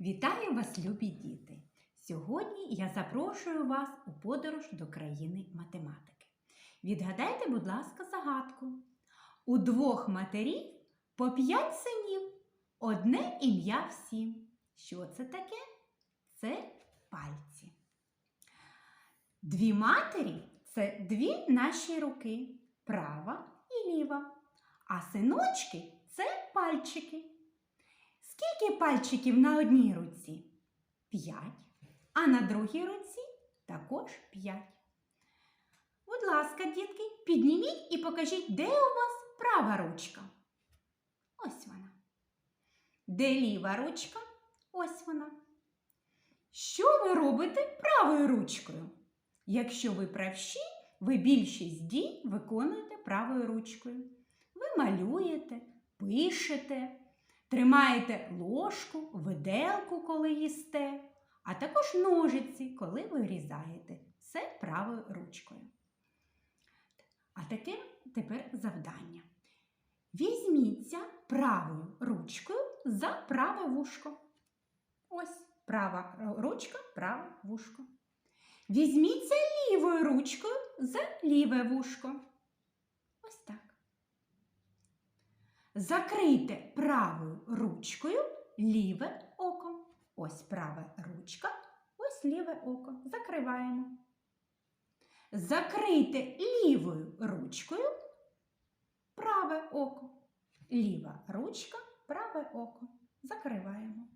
Вітаю вас, любі діти! Сьогодні я запрошую вас у подорож до країни математики. Відгадайте, будь ласка, загадку. У двох матерів по п'ять синів, одне ім'я всім. Що це таке? Це пальці. Дві матері це дві наші руки, права і ліва. А синочки це пальчики. Скільки пальчиків на одній руці? П'ять. А на другій руці також п'ять. Будь ласка, дітки, підніміть і покажіть, де у вас права ручка. Ось вона. Де ліва ручка? Ось вона. Що ви робите правою ручкою? Якщо ви правші, ви більшість дій виконуєте правою ручкою. Ви малюєте, пишете, тримаєте ложку, виделку, коли їсте, а також ножиці, коли ви різаєте. Все правою ручкою. А таке тепер завдання. Візьміться правою ручкою за праве вушко. Ось права ручка, праве вушко. Візьміться лівою ручкою за ліве вушко. Ось так. Закрийте правою ручкою ліве око. Ось права ручка, ось ліве око. Закриваємо. Закрийте лівою ручкою праве око. Ліва ручка, праве око. Закриваємо.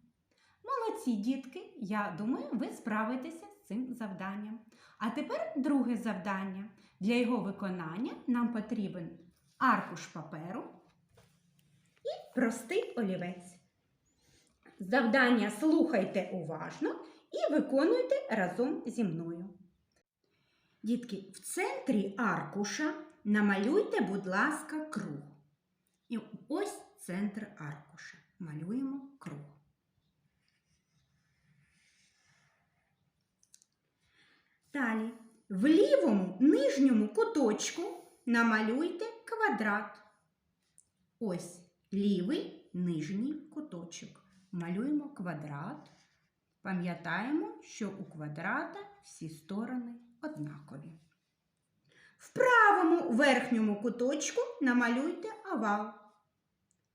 Молодці, дітки, я думаю, ви справитеся з цим завданням. А тепер друге завдання. Для його виконання нам потрібен аркуш паперу і простий олівець. Завдання слухайте уважно і виконуйте разом зі мною. Дітки, в центрі аркуша намалюйте, будь ласка, круг. І ось центр аркуша. Малюємо круг. Далі, в лівому нижньому куточку намалюйте квадрат. Ось лівий нижній куточок. Малюємо квадрат. Пам'ятаємо, що у квадрата всі сторони однакові. В правому верхньому куточку намалюйте овал.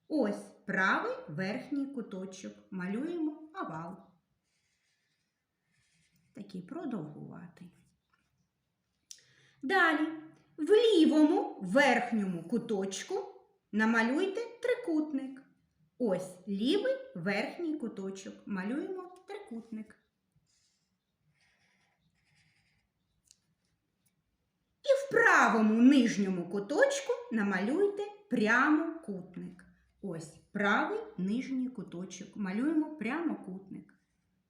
Ось правий верхній куточок. Малюємо овал. Такий продовгуватий. Далі, в лівому верхньому куточку намалюйте трикутник. Ось лівий верхній куточок. Малюємо трикутник. І в правому нижньому куточку намалюйте прямокутник. Ось правий нижній куточок. Малюємо прямокутник.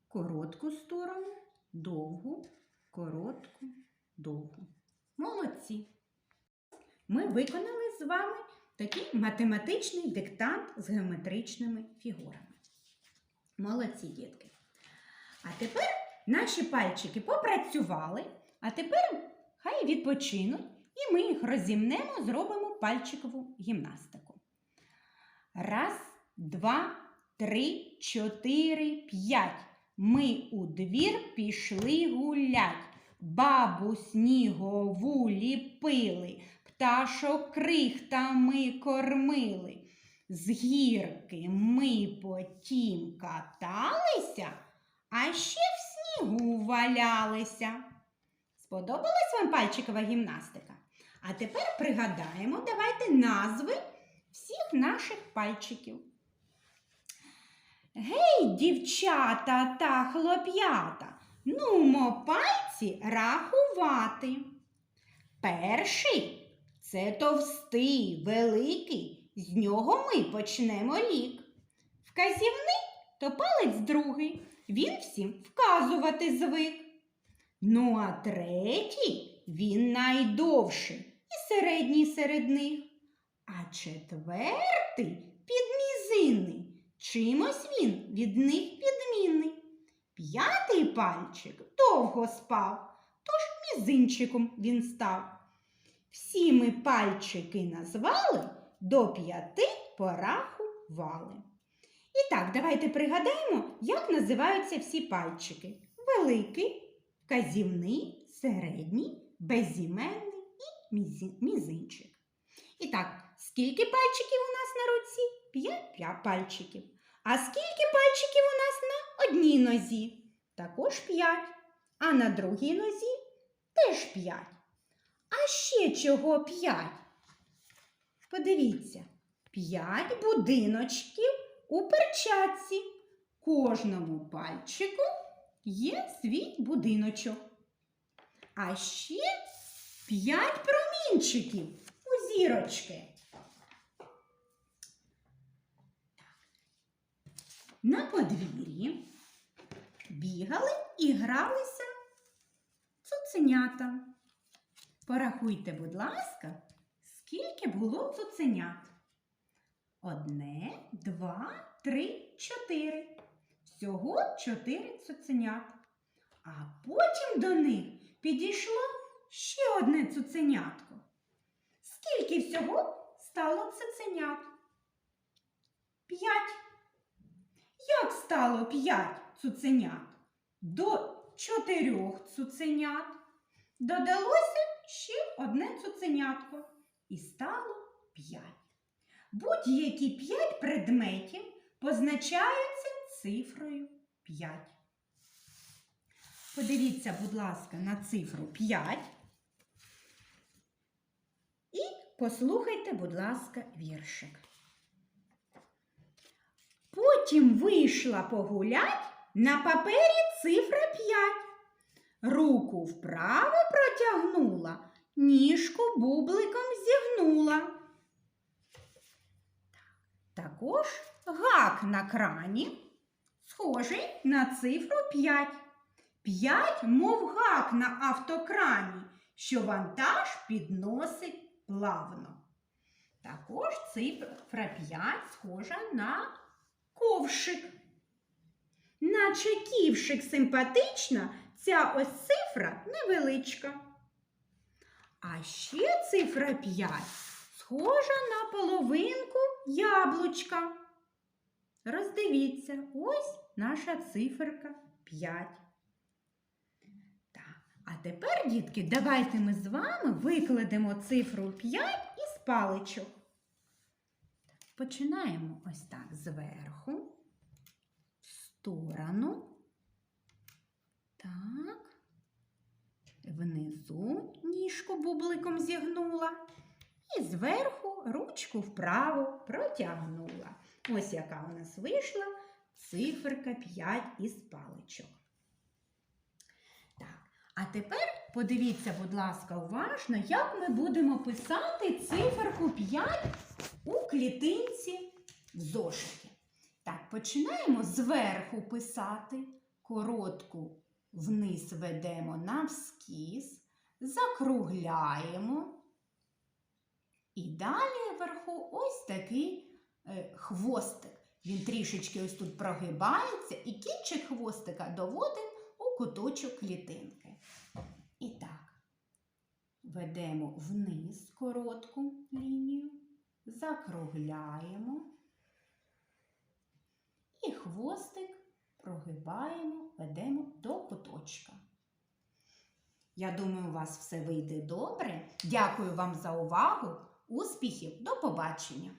Коротку сторону, довгу, коротку, довгу. Молодці! Ми виконали з вами такий математичний диктант з геометричними фігурами. Молодці дітки. А тепер наші пальчики попрацювали, а тепер хай відпочинуть, і ми їх розімнемо, зробимо пальчикову гімнастику. Раз, два, три, чотири, п'ять. Ми у двір пішли гулять. Бабу снігову ліпили, пташок крихтами кормили. З гірки ми потім каталися, а ще в снігу валялися. Сподобалась вам пальчикова гімнастика? А тепер пригадаємо, давайте назви всіх наших пальчиків. Гей, дівчата та хлоп'ята, нумо пальці рахувати. Перший це товстий, великий, з нього ми почнемо лік. Вказівний то палець другий, він всім вказувати звик. Ну, а третій він найдовший і середній серед них. А четвертий підмізинний. Чимось він від них відмінний. П'ятий пальчик довго спав, тож мізинчиком він став. Всі ми пальчики назвали, до п'яти порахували. І так, давайте пригадаємо, як називаються всі пальчики? Великий, вказівний, середній, безіменний і мізинчик. І так, скільки пальчиків у нас на руці? П'ять пальчиків. А скільки пальчиків у нас на одній нозі? Також п'ять. А на другій нозі теж п'ять. Ще чого п'ять? Подивіться, п'ять будиночків у перчатці. Кожному пальчику є свій будиночок. А ще п'ять промінчиків у зірочки. На подвір'ї бігали і гралися цуценята. Порахуйте, будь ласка, скільки було цуценят? Одне, два, три, чотири. Всього чотири цуценят. А потім до них підійшло ще одне цуценятко. Скільки всього стало цуценят? П'ять. Як стало п'ять цуценят? До чотирьох цуценят додалося ще одне цуценятко і стало п'ять. Будь-які п'ять предметів позначаються цифрою 5. Подивіться, будь ласка, на цифру 5. І послухайте, будь ласка, віршик. Потім вийшла погулять на папері цифра 5. Руку вправо протягнула, ніжку бубликом зігнула. Також гак на крані, схожий на цифру 5. 5, мов гак на автокрані, що вантаж підносить плавно. Також цифра 5 схожа на ковшик. Наче ківшик симпатична, ця ось цифра невеличка. А ще цифра 5 схожа на половинку яблучка. Роздивіться, ось наша циферка 5. Так, а тепер, дітки, давайте ми з вами викладемо цифру 5 із паличок. Починаємо ось так зверху, в сторону. Так. Внизу ніжку бубликом зігнула. І зверху ручку вправо протягнула. Ось яка у нас вийшла циферка 5 із паличок. Так, а тепер подивіться, будь ласка, уважно, як ми будемо писати циферку 5 у клітинці в зошиті. Так, починаємо зверху писати, коротку вниз ведемо навскіз, закругляємо. І далі вверху ось такий е, хвостик. Він трішечки ось тут прогибається, і кінчик хвостика доводимо у куточок клітинки. І так, ведемо вниз коротку лінію, закругляємо. І хвостик прогибаємо, ведемо до куточка. Я думаю, у вас все вийде добре. Дякую вам за увагу. Успіхів! До побачення!